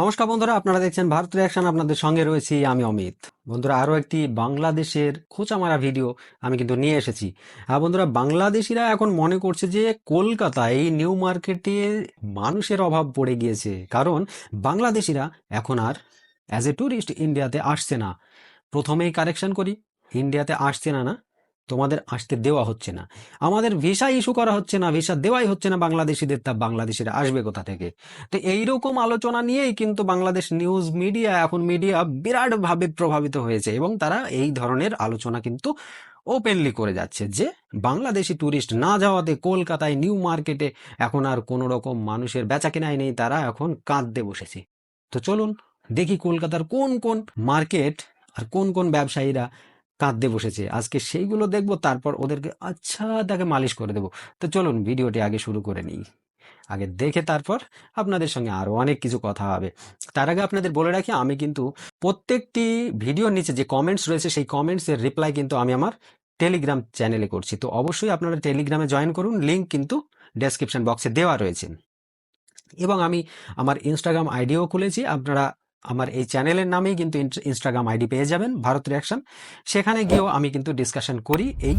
নমস্কার বন্ধুরা, আপনারা দেখছেন ভারত রিয়াকশন আপনাদের সঙ্গে রয়েছি আমি অমিত। বন্ধুরা, আরও একটি বাংলাদেশের খোঁচা মারা ভিডিও আমি কিন্তু নিয়ে এসেছি। আর বন্ধুরা, বাংলাদেশিরা এখন মনে করছে যে কলকাতায় এই নিউ মার্কেটে মানুষের অভাব পড়ে গিয়েছে। কারণ বাংলাদেশিরা এখন আর অ্যাজ এ ট্যুরিস্ট ইন্ডিয়াতে আসছে না। প্রথমেই কারেকশন করি ইন্ডিয়াতে আসছে না না তোমাদের আসতে দেওয়া হচ্ছে না। আমাদের ভিসা ইস্যু করা হচ্ছে না ভিসা দেওয়াই হচ্ছে না, বাংলাদেশিদের, তা বাংলাদেশিরা আসবে কোথা থেকে? তো এইরকম আলোচনা নিয়েই কিন্তু বাংলাদেশ নিউজ মিডিয়া এখন মিডিয়া বিরাটভাবে প্রভাবিত হয়েছে এবং তারা এই ধরনের আলোচনা কিন্তু ওপেনলি করে যাচ্ছে যে বাংলাদেশি ট্যুরিস্ট না যাওয়াতে কলকাতায় নিউ মার্কেটে এখন আর কোনো রকম মানুষের বেচা কেনাই নেই, তারা এখন কাঁদতে বসেছে। তো চলুন দেখি কলকাতার কোন কোন মার্কেট আর কোন কোন ব্যবসায়ীরা কাঁদতে বসেছে। আজকে সেইগুলো দেখব, তারপর ওদেরকে আচ্ছা তাকে মালিশ করে দেবো। তো চলুন ভিডিওটি আগে শুরু করে নিই। আগে দেখে তারপর আপনাদের সঙ্গে আরও অনেক কিছু কথা হবে। তার আগে আপনাদের বলে রাখি, আমি কিন্তু প্রত্যেকটি ভিডিওর নিচে যে কমেন্টস রয়েছে, সেই কমেন্টসের রিপ্লাই কিন্তু আমি আমার টেলিগ্রাম চ্যানেলে করছি। তো অবশ্যই আপনারা টেলিগ্রামে জয়েন করুন লিঙ্ক কিন্তু ডেসক্রিপশন বক্সে দেওয়া রয়েছে। এবং আমি আমার ইনস্টাগ্রাম আইডিও খুলেছি, আপনারা আমার এই চ্যানেলের নামেই কিন্তু ইনস্টাগ্রাম আইডি পেয়ে যাবেন, ভারত রিয়াকশন সেখানে গিয়েও আমি কিন্তু ডিসকাশন করি এই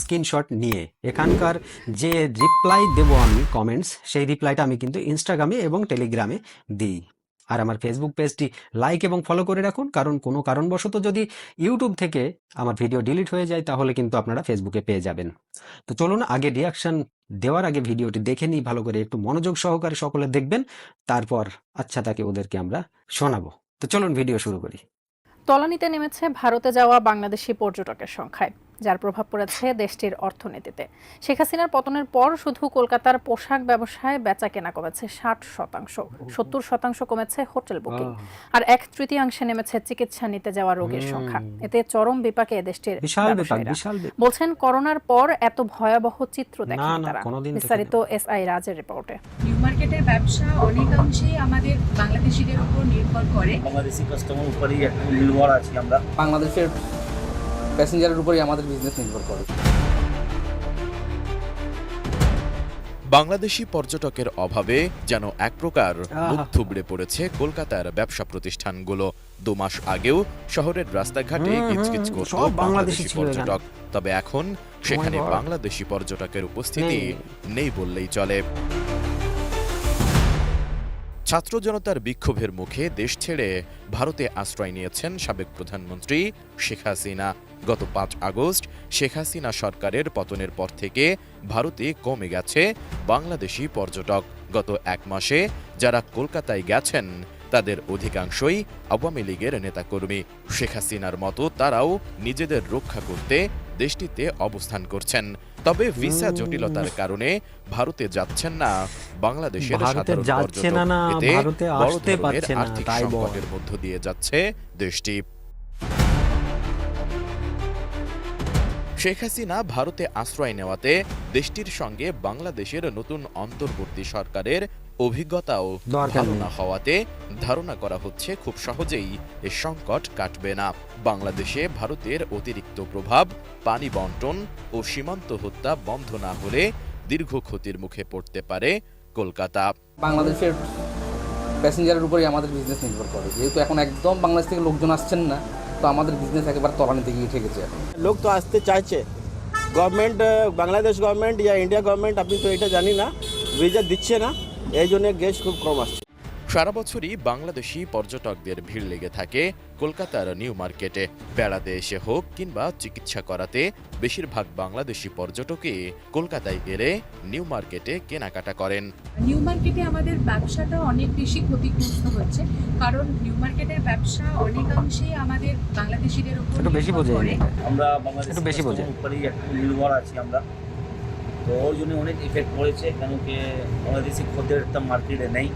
স্ক্রিনশট নিয়ে। এখানকার যে রিপ্লাই দেবো আমি কমেন্টস সেই রিপ্লাইটা আমি কিন্তু ইনস্টাগ্রামে এবং টেলিগ্রামে দিই। আর আমার ফেসবুক পেজটি লাইক এবং ফলো করে রাখুন, কারণ কোনো কারণবশত যদি ইউটিউব থেকে আমার ভিডিও ডিলিট হয়ে যায়, তাহলে কিন্তু আপনারা ফেসবুকে পেয়ে যাবেন। তো চলুন আগে রিয়াকশন দেওয়ার আগে ভিডিওটি দেখে নিই, ভালো করে একটু মনোযোগ সহকারে সকলে দেখবেন, তারপর আচ্ছা তাকে ওদেরকে আমরা শোনাবো। তো চলুন ভিডিও শুরু করি। তলানিতে নেমেছে ভারতে যাওয়া বাংলাদেশি পর্যটকের সংখ্যায়। যার প্রভাব পড়েছে দেশটির অর্থনীতিতে। শেখ হাসিনার পতনের পর শুধু কলকাতার পোশাক ব্যবসায় বেচা কেনা কমেছে ষাট শতাংশ। সত্তর শতাংশ কমেছে হোটেল বুকিং। আর এক তৃতীয়াংশে নেমেছে চিকিৎসা নিতে যাওয়া রোগীর সংখ্যা। এতে চরম বিপাকে দেশটির বলছেন করোনার পর এত ভয়াবহ চিত্র দেখেন তারা। বিস্তারিত এস আই রাজের রিপোর্টে। নিউ মার্কেটের ব্যবসা অনেকাংশেই আমাদের বাংলাদেশিদের উপর নির্ভর করে। বাংলাদেশি কাস্টমার উপরেই একটু নির্ভর আছি আমরা। বাংলাদেশের প্যাসেঞ্জারের উপরেই আমাদের বিজনেস নির্ভর করে। বাংলাদেশি পর্যটকের অভাবে যেন এক প্রকার মুখ থুবড়ে পড়েছে কলকাতার ব্যবসা প্রতিষ্ঠানগুলো। দু মাস আগেও শহরের রাস্তাঘাটে কিচকিচ করত বাংলাদেশি। পর্যটক। তবে এখন সেখানে বাংলাদেশি পর্যটকের উপস্থিতি। নেই বললেই চলে। ছাত্র জনতার বিক্ষোভের মুখে দেশ ছেড়ে ভারতে আশ্রয় নিয়েছেন সাবেক প্রধানমন্ত্রী শেখ হাসিনা। গত পাঁচ আগস্ট শেখ হাসিনা সরকারের পতনের পর থেকে ভারতে কমে গেছে বাংলাদেশি পর্যটক। গত এক মাসে যারা কলকাতায় গেছেন তাদের অধিকাংশই আওয়ামী লীগের নেতাকর্মী। শেখ হাসিনার মতো তারাও নিজেদের রক্ষা করতে দেশটিতে অবস্থান করছেন। তবে ভিসা জটিলতার কারণে ভারতে যাচ্ছেন না। বাংলাদেশের সাধারণ পর্যটক এতে বড় ধরনের আর্থিক সংকটের মধ্য দিয়ে যাচ্ছে দেশটি। শেখ হাসিনা ভারতে আশ্রয় নেওয়াতে দেশটির সঙ্গে বাংলাদেশের নতুন অন্তর্বর্তী সরকারের অভিজ্ঞতাও ভালো না হওয়াতে ধারণা করা হচ্ছে খুব সহজেই এ সংকট কাটবে না। বাংলাদেশে ভারতের অতিরিক্ত প্রভাব পানি বন্টন ও সীমান্ত হত্যা বন্ধ না হলে দীর্ঘ ক্ষতির মুখে পড়তে পারে কলকাতা। বাংলাদেশের প্যাসেঞ্জারের উপরে আমাদের বিজনেস নির্ভর করে। যেহেতু এখন একদম বাংলাদেশ থেকে লোকজন আসছেন না তো আমাদের বিজনেস একেবারে তলানিতে গিয়ে ঠেকেছে লোক তো আসতে চাইছে। গভর্নমেন্ট বাংলাদেশ গভর্নমেন্ট ইয়া ইন্ডিয়া গভর্নমেন্ট আপনি তো এটা জানি না ভিজা দিচ্ছে না, এই জন্য গেস্ট খুব কম আসছে। সারা বছরই বাংলাদেশি পর্যটকদের ভিড় লেগে থাকে কলকাতার নিউ মার্কেটে। বেড়াতে এসে হোক কিংবা চিকিৎসা করাতে বেশিরভাগ বাংলাদেশি পর্যটকই কলকাতায় এলে নিউ মার্কেটে কেনাকাটা করেন। নিউ মার্কেটে আমাদের ব্যবসাটা অনেক বেশি ক্ষতিগ্রস্ত হচ্ছে কারণ নিউ মার্কেটের ব্যবসা অনেকাংশেই আমাদের বাংলাদেশিদের উপর একটু বেশি বোঝে আমরা বাংলাদেশি একটু বেশি বোঝে। নির্ভর আছি আমরা। তো ওর জন্য অনেক ইফেক্ট পড়েছে কেন কি বাংলাদেশি খদ্দের একটা মার্কেটে নেই।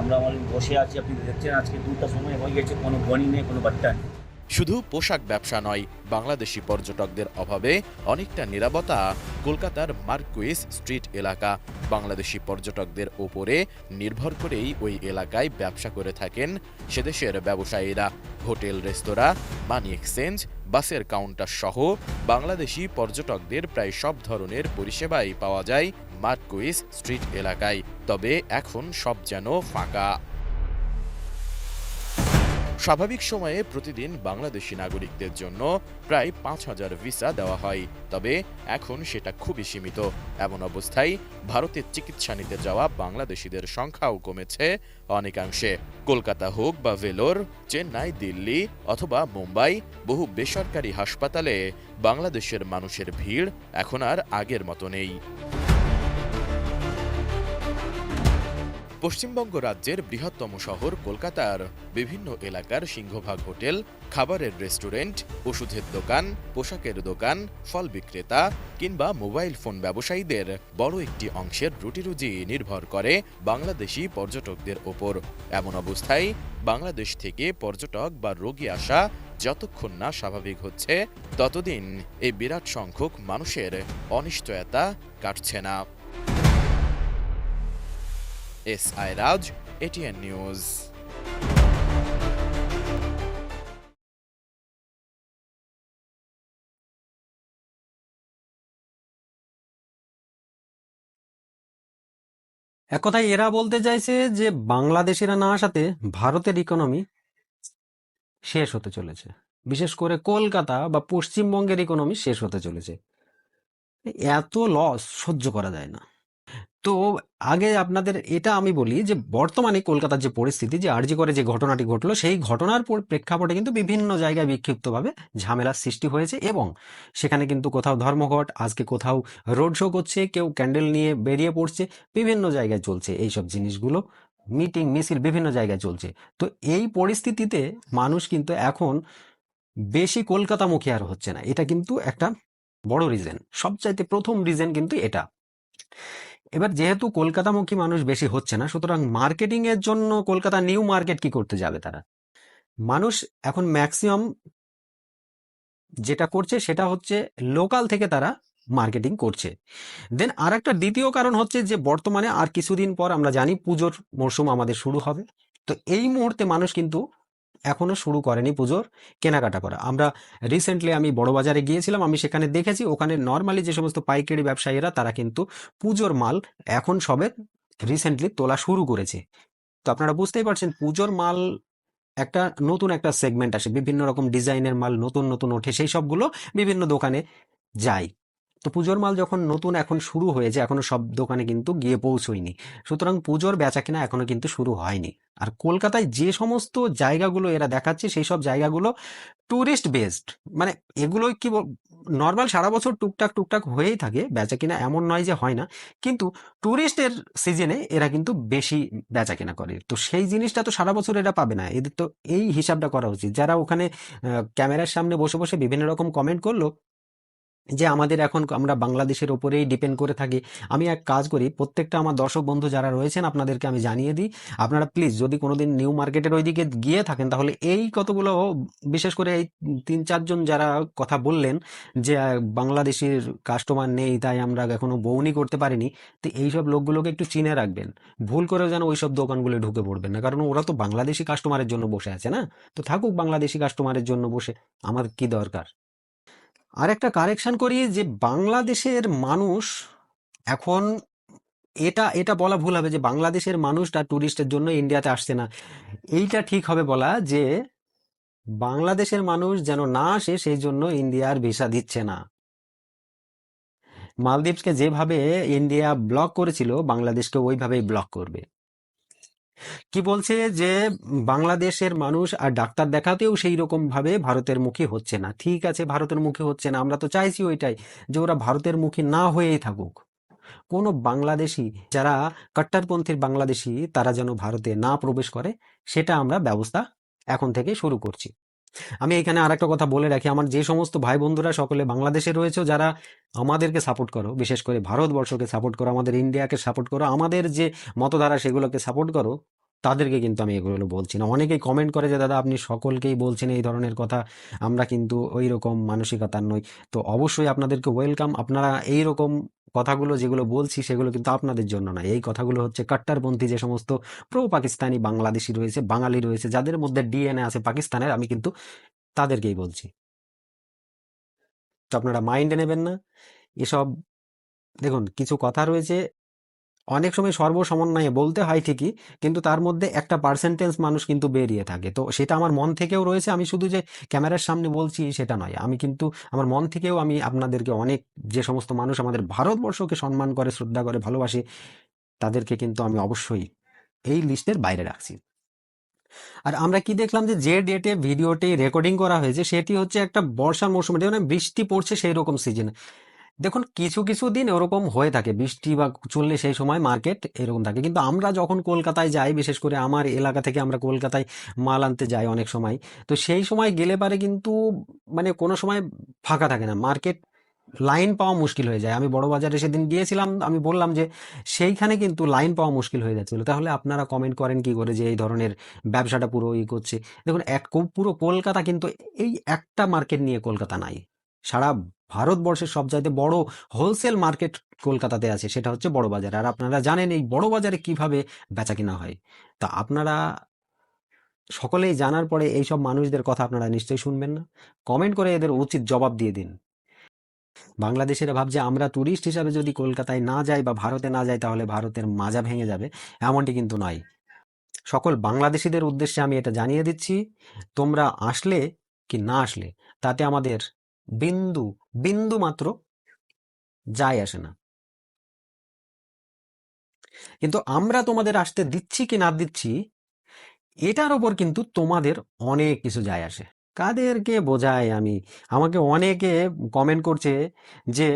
আমরা বসে আছি, আপনি দেখছেন আজকে দুটা সময় হয়ে গেছে, কোনো গণি নেই, কোনো বাচ্চা নেই। শুধু পোশাক ব্যবসা নয়, বাংলাদেশি পর্যটকদের অভাবে অনেকটা নিরাপত্তা কলকাতার মার্কুইস স্ট্রিট এলাকা। বাংলাদেশি পর্যটকদের ওপরে নির্ভর করেই ওই এলাকায় ব্যবসা করে থাকেন সেদেশের ব্যবসায়ীরা। হোটেল, রেস্তোরাঁ, মানি এক্সচেঞ্জ, বাসের কাউন্টার সহ বাংলাদেশি পর্যটকদের প্রায় সব ধরনের পরিষেবাই পাওয়া যায় মার্কুইস স্ট্রিট এলাকায়। তবে এখন সব যেন ফাঁকা। স্বাভাবিক সময়ে প্রতিদিন বাংলাদেশি নাগরিকদের জন্য প্রায় পাঁচ হাজার ভিসা দেওয়া হয়। তবে এখন সেটা খুবই সীমিত। এমন অবস্থায় ভারতে চিকিৎসা নিতে যাওয়া বাংলাদেশিদের সংখ্যাও কমেছে অনেকাংশে। কলকাতা হোক বা ভেলোর, চেন্নাই, দিল্লি অথবা মুম্বাই, বহু বেসরকারি হাসপাতালে বাংলাদেশের মানুষের ভিড় এখন আর আগের মতো নেই। পশ্চিমবঙ্গ রাজ্যের বৃহত্তম শহর কলকাতার বিভিন্ন এলাকার সিংহভাগ হোটেল, খাবারের রেস্টুরেন্ট, ওষুধের দোকান, পোশাকের দোকান, ফল বিক্রেতা কিংবা মোবাইল ফোন ব্যবসায়ীদের বড় একটি অংশের রুটিরুজি নির্ভর করে বাংলাদেশি পর্যটকদের ওপর। এমন অবস্থায় বাংলাদেশ থেকে পর্যটক বা রোগী আসা যতক্ষণ না স্বাভাবিক হচ্ছে, ততদিন এই বিরাট সংখ্যক মানুষের অনিশ্চয়তা কাটছে না। S I Raj, ATN news. এক কথায় এরা বলতে চাইছে যে বাংলাদেশিরা না আসাতে ভারতের ইকোনমি শেষ হতে চলেছে। বিশেষ করে কলকাতা বা পশ্চিমবঙ্গের ইকোনমি শেষ হতে চলেছে। এত লস সহ্য করা যায় না। তো আগে আপনাদের এটা আমি বলি যে, বর্তমানে কলকাতার যে পরিস্থিতি, যে আরজি করে যে ঘটনাটি ঘটলো, সেই ঘটনার প্রেক্ষাপটে কিন্তু বিভিন্ন জায়গায় বিক্ষিপ্তভাবে ঝামেলার সৃষ্টি হয়েছে এবং সেখানে কিন্তু কোথাও ধর্মঘট, আজকে কোথাও রোড শো করছে, কেউ ক্যান্ডেল নিয়ে বেরিয়ে পড়ছে, বিভিন্ন জায়গায় চলছে এইসব জিনিসগুলো, মিটিং, মিছিল বিভিন্ন জায়গায় চলছে। তো এই পরিস্থিতিতে মানুষ কিন্তু এখন বেশি কলকাতামুখী আর হচ্ছে না। এটা কিন্তু একটা বড় রিজন সবচাইতে প্রথম রিজন কিন্তু এটা। এবার যেহেতু কলকাতামুখী মানুষ বেশি হচ্ছে না, সুতরাং মার্কেটিং এর জন্য কলকাতা নিউ মার্কেট কি করতে যাবে তারা? মানুষ এখন ম্যাক্সিমাম যেটা করছে সেটা হচ্ছে লোকাল থেকে তারা মার্কেটিং করছে। দেন আর একটা দ্বিতীয় কারণ হচ্ছে যে বর্তমানে আর কিছুদিন পর আমরা জানি পুজোর মরশুম আমাদের শুরু হবে। তো এই মুহূর্তে মানুষ কিন্তু এখনও শুরু করেনি পুজোর কেনাকাটা করা। আমরা রিসেন্টলি আমি বড় বাজারে গিয়েছিলাম, আমি সেখানে দেখেছি, ওখানে নর্মালি যে সমস্ত পাইকারি ব্যবসায়ীরা তারা কিন্তু পুজোর মাল এখন সবে রিসেন্টলি তোলা শুরু করেছে। তো আপনারা বুঝতেই পারছেন, পুজোর মাল একটা নতুন একটা সেগমেন্ট আসে, বিভিন্ন রকম ডিজাইনের মাল নতুন নতুন ওঠে, সেই সবগুলো বিভিন্ন দোকানে যায়। তো পুজোর মাল যখন নতুন এখন শুরু হয়েছে, এখনও সব দোকানে কিন্তু গিয়ে পৌঁছয়নি। সুতরাং পুজোর বেচা কেনা এখনও কিন্তু শুরু হয়নি। আর কলকাতায় যে সমস্ত জায়গাগুলো এরা দেখাচ্ছে, সেই সব জায়গাগুলো ট্যুরিস্ট বেসড মানে এগুলোই কি নর্মাল সারা বছর টুকটাক টুকটাক হয়েই থাকে, বেচা কিনা এমন নয় যে হয় না। কিন্তু ট্যুরিস্টের সিজনে এরা কিন্তু বেশি বেচা কেনা করে। তো সেই জিনিসটা তো সারা বছর এরা পাবে না। এদের তো এই হিসাবটা করা উচিত। যারা ওখানে ক্যামেরার সামনে বসে বসে বিভিন্ন রকম কমেন্ট করল যে আমাদের এখন আমরা বাংলাদেশের ওপরেই ডিপেন্ড করে থাকি। আমি এক কাজ করি, প্রত্যেকটা আমার দর্শক বন্ধু যারা রয়েছেন আপনাদেরকে আমি জানিয়ে দিই, আপনারা প্লিজ যদি কোনোদিন নিউ মার্কেটের ওইদিকে গিয়ে থাকেন, তাহলে এই কতগুলো, বিশেষ করে এই তিন চারজন যারা কথা বললেন যে বাংলাদেশের কাস্টমার নেই, তাই আমরা এখনও বউনি করতে পারিনি, তো এইসব লোকগুলোকে একটু চিনে রাখবেন। ভুল করেও যেন ওইসব দোকানগুলো ঢুকে পড়বেন না, কারণ ওরা তো বাংলাদেশি কাস্টমারের জন্য বসে আছে না? তো থাকুক বাংলাদেশি কাস্টমারের জন্য বসে, আমার কি দরকার? আর একটা কারেকশন করি যে বাংলাদেশের মানুষ এখন এটা এটা বলা ভুল হবে যে বাংলাদেশের মানুষটা ট্যুরিস্টের জন্য ইন্ডিয়াতে আসছে না। এইটা ঠিক হবে বলা যে বাংলাদেশের মানুষ যেন না আসে সেই জন্য ইন্ডিয়ার ভিসা দিচ্ছে না। মালদ্বীপসকে যেভাবে ইন্ডিয়া ব্লক করেছিল বাংলাদেশকে ওইভাবেই ব্লক করবে। কি বলছে যে, বাংলাদেশের মানুষ আর ডাক্তার দেখাতেও সেই রকম ভাবে ভারতের মুখী হচ্ছে না। ঠিক আছে, ভারতের মুখী হচ্ছে না, আমরা তো চাইছি ওইটাই যে ওরা ভারতের মুখী না হয়েই থাকুক। কোনো বাংলাদেশি যারা কট্টারপন্থীর বাংলাদেশি তারা যেন ভারতে না প্রবেশ করে, সেটা আমরা ব্যবস্থা এখন থেকে শুরু করছি। আমি এখানে আর একটা কথা বলে রাখি। আমার যে সমস্ত ভাই বন্ধুরা সকলে বাংলাদেশে রয়েছে, যারা আমাদেরকে সাপোর্ট করো, বিশেষ করে ভারতবর্ষকে সাপোর্ট করো, আমাদের ইন্ডিয়াকে সাপোর্ট করো, আমাদের যে মতধারা সেগুলোকে সাপোর্ট করো, তাদেরকে কিন্তু আমি এগুলো বলছি না। অনেকেই কমেন্ট করে যে, দাদা, আপনি সকলকেই বলছেন এই ধরনের কথা, আমরা কিন্তু ওই রকম মানসিকতার নই। তো অবশ্যই আপনাদেরকে ওয়েলকাম আপনারা এই রকম কথাগুলো যেগুলো বলছি সেগুলো কিন্তু আপনাদের জন্য না এই কথাগুলো হচ্ছে কাট্টারপন্থী যে সমস্ত প্রো পাকিস্তানি বাংলাদেশি রয়েছে, বাঙালি রয়েছে, যাদের মধ্যে ডিএনএ আছে পাকিস্তানের, আমি কিন্তু তাদেরকেই বলছি। তো আপনারা মাইন্ডে নেবেন না। এসব, দেখুন, কিছু কথা রয়েছে অনেক সময় সর্বসমন্বয়ে বলতে হয় ঠিকই, কিন্তু তার মধ্যে একটা পার্সেন্টেজ মানুষ কিন্তু বেরিয়ে থাকে। তো সেটা আমার মন থেকেও রয়েছে, আমি শুধু যে ক্যামেরার সামনে বলছি সেটা নয়। আমি কিন্তু, আমার মন থেকেও আমি আপনাদেরকে অনেক, যে সমস্ত মানুষ আমাদের ভারতবর্ষকে সম্মান করে, শ্রদ্ধা করে, ভালোবাসে, তাদেরকে কিন্তু আমি অবশ্যই এই লিস্টের বাইরে রাখছি। আর আমরা কি দেখলাম যে যে ডেটে ভিডিওটি রেকর্ডিং করা হয়েছে, সেটি হচ্ছে একটা বর্ষার মৌসুমে মানে বৃষ্টি পড়ছে সেই রকম সিজন দেখুন, কিছু কিছু দিন ওরকম হয়ে থাকে। বৃষ্টি বা চললে সেই সময় মার্কেট এরকম থাকে। কিন্তু আমরা যখন কলকাতায় যাই, বিশেষ করে আমার এলাকা থেকে আমরা কলকাতায় মাল আনতে যাই অনেক সময়, তো সেই সময় গেলে পারে কিন্তু মানে কোনো সময় ফাঁকা থাকে না। মার্কেট লাইন পাওয়া মুশকিল হয়ে যায়। আমি বড় বাজারে সেদিন গিয়েছিলাম, আমি বললাম যে সেইখানে কিন্তু লাইন পাওয়া মুশকিল হয়ে যাচ্ছিল। তাহলে আপনারা কমেন্ট করেন কি করে যে এই ধরনের ব্যবসাটা পুরো ই করছে। দেখুন, এক পুরো কলকাতা কিন্তু এই একটা মার্কেট নিয়ে কলকাতা নাই। সারা ভারতবর্ষের সবচাইতে বড় হোলসেল মার্কেট কলকাতাতে আছে, সেটা হচ্ছে বড় বাজার আর আপনারা জানেন এই বড় বাজারে কীভাবে বেচা কিনা হয়। তা আপনারা সকলেই জানার পরে এইসব মানুষদের কথা আপনারা নিশ্চয়ই শুনবেন না। কমেন্ট করে এদের উচিত জবাব দিয়ে দিন। বাংলাদেশেরা ভাবছে আমরা ট্যুরিস্ট হিসাবে যদি কলকাতায় না যাই বা ভারতে না যাই, তাহলে ভারতের মাজা ভেঙে যাবে, এমনটি কিন্তু নয়। সকল বাংলাদেশিদের উদ্দেশ্যে আমি এটা জানিয়ে দিচ্ছি, তোমরা আসলে কি না আসলে, তাতে আমাদের বিন্দু বিন্দু মাত্র যায় আসে না। কিন্তু আমরা তোমাদের আসতে দিচ্ছি কি না দিচ্ছি, এটার ওপর কিন্তু তোমাদের অনেক কিছু যায় আসে। কাদেরকে বোঝায় আমি? আমাকে অনেকে কমেন্ট করছে যে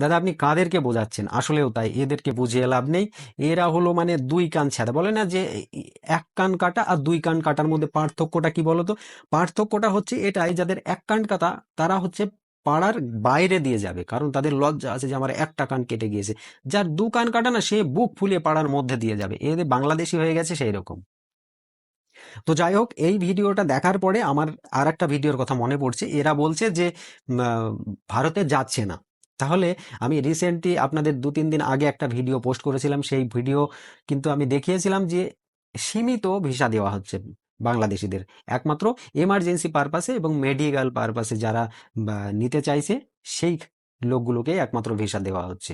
দাদা, আপনি কাদেরকে বোঝাচ্ছেন? আসলেও তাই, এদেরকে বুঝিয়ে লাভ নেই। এরা হলো মানে দুই কান ছেঁদা বলে না যে এক কান কাটা আর দুই কান কাটার মধ্যে পার্থক্যটা কি বলতো? পার্থক্যটা হচ্ছে এটাই, যাদের এক কান কাটা, তারা হচ্ছে পাড়ার বাইরে দিয়ে যাবে। কারণ তাদের লজ্জা আছে যে আমার একটা কান কেটে গিয়েছে। যার দু কান কাটা না, সে বুক ফুলিয়ে পাড়ার মধ্যে দিয়ে যাবে। এদের বাংলাদেশি হয়ে গেছে, সেই রকম। তো যাই হোক, এই ভিডিওটা দেখার পরে আমার আর একটা ভিডিওর কথা মনে পড়ছে। এরা বলছে যে ভারতে যাচ্ছে না। তাহলে আমি রিসেন্টলি আপনাদের দু তিন দিন আগে একটা ভিডিও পোস্ট করেছিলাম। সেই ভিডিও কিন্তু আমি দেখিয়েছিলাম যে সীমিত ভিসা দেওয়া হচ্ছে বাংলাদেশিদের। একমাত্র এমার্জেন্সি পারপাসে এবং মেডিকেল পারপাসে যারা নিতে চাইছে, সেই লোকগুলোকে একমাত্র ভিসা দেওয়া হচ্ছে।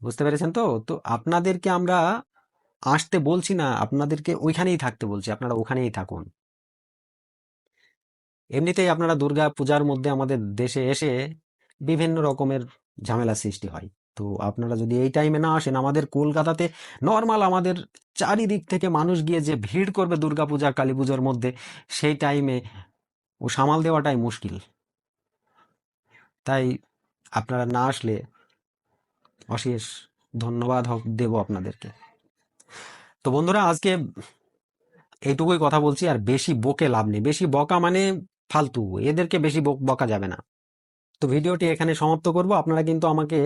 বুঝতে পেরেছেন তো? তো আপনাদেরকে আমরা আসতে বলছি না, আপনাদেরকে ওইখানেই থাকতে বলছি, আপনারা ওখানেই থাকুন। এমনিতেই আপনারা দুর্গা পূজার মধ্যে আমাদের দেশে এসে বিভিন্ন রকমের ঝামেলা সৃষ্টি হয়। তো আপনারা যদি এই টাইমে না আসেন, আমাদের কলকাতাতে নর্মাল আমাদের চারিদিক থেকে মানুষ গিয়ে যে ভিড় করবে দুর্গা পূজা কালী পুজোর মধ্যে, সেই টাইমে ও সামাল দেওয়াটাই মুশকিল। তাই আপনারা না আসলে অশেষ ধন্যবাদ হোক দেব আপনাদেরকে। তো বন্ধুরা, আজকে এইটুকুই কথা বলছি, আর বেশি বকে লাভ নেই। বেশি বকা মানে ফালতু, এদেরকে বেশি বকা যাবে না। তো ভিডিওটি এখানে সমাপ্ত করব। আপনারা কিন্তু আমাকে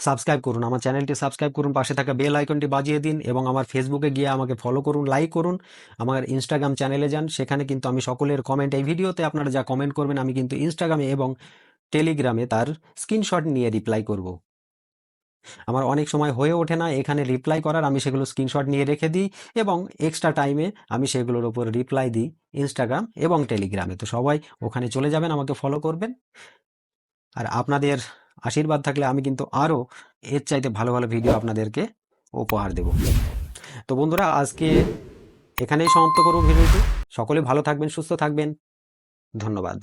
সাবস্ক্রাইব করুন। আমার চ্যানেলটি সাবস্ক্রাইব করুন, পাশে থাকা বেল আইকনটি বাজিয়ে দিন এবং আমার ফেসবুকে গিয়ে আমাকে ফলো করুন লাইক করুন, আমার ইনস্টাগ্রাম চ্যানেলে যান। সেখানে কিন্তু আমি সকলের কমেন্ট এই ভিডিওতে আপনারা যা কমেন্ট করবেন আমি কিন্তু ইনস্টাগ্রামে এবং টেলিগ্রামে তার স্ক্রিনশট নিয়ে রিপ্লাই করব। আমার অনেক সময় হয়ে ওঠে না, এখানে রিপ্লাই করার আমি সেগুলো স্ক্রিনশট নিয়ে রেখে দিই এবং এক্সট্রা টাইমে আমি সেগুলোর উপর রিপ্লাই দিই ইনস্টাগ্রাম এবং টেলিগ্রামে তো সবাই ওখানে চলে যাবেন, আমাকে ফলো করবেন। আপনাদের আশীর্বাদ থাকলে আমি কিন্তু আরও এর চাইতে ভালো ভালো ভিডিও আপনাদেরকে উপহার দেব। তো বন্ধুরা, আজকে এখানেই সমাপ্ত করব ভিডিওটি সকলে ভালো থাকবেন, সুস্থ থাকবেন। ধন্যবাদ।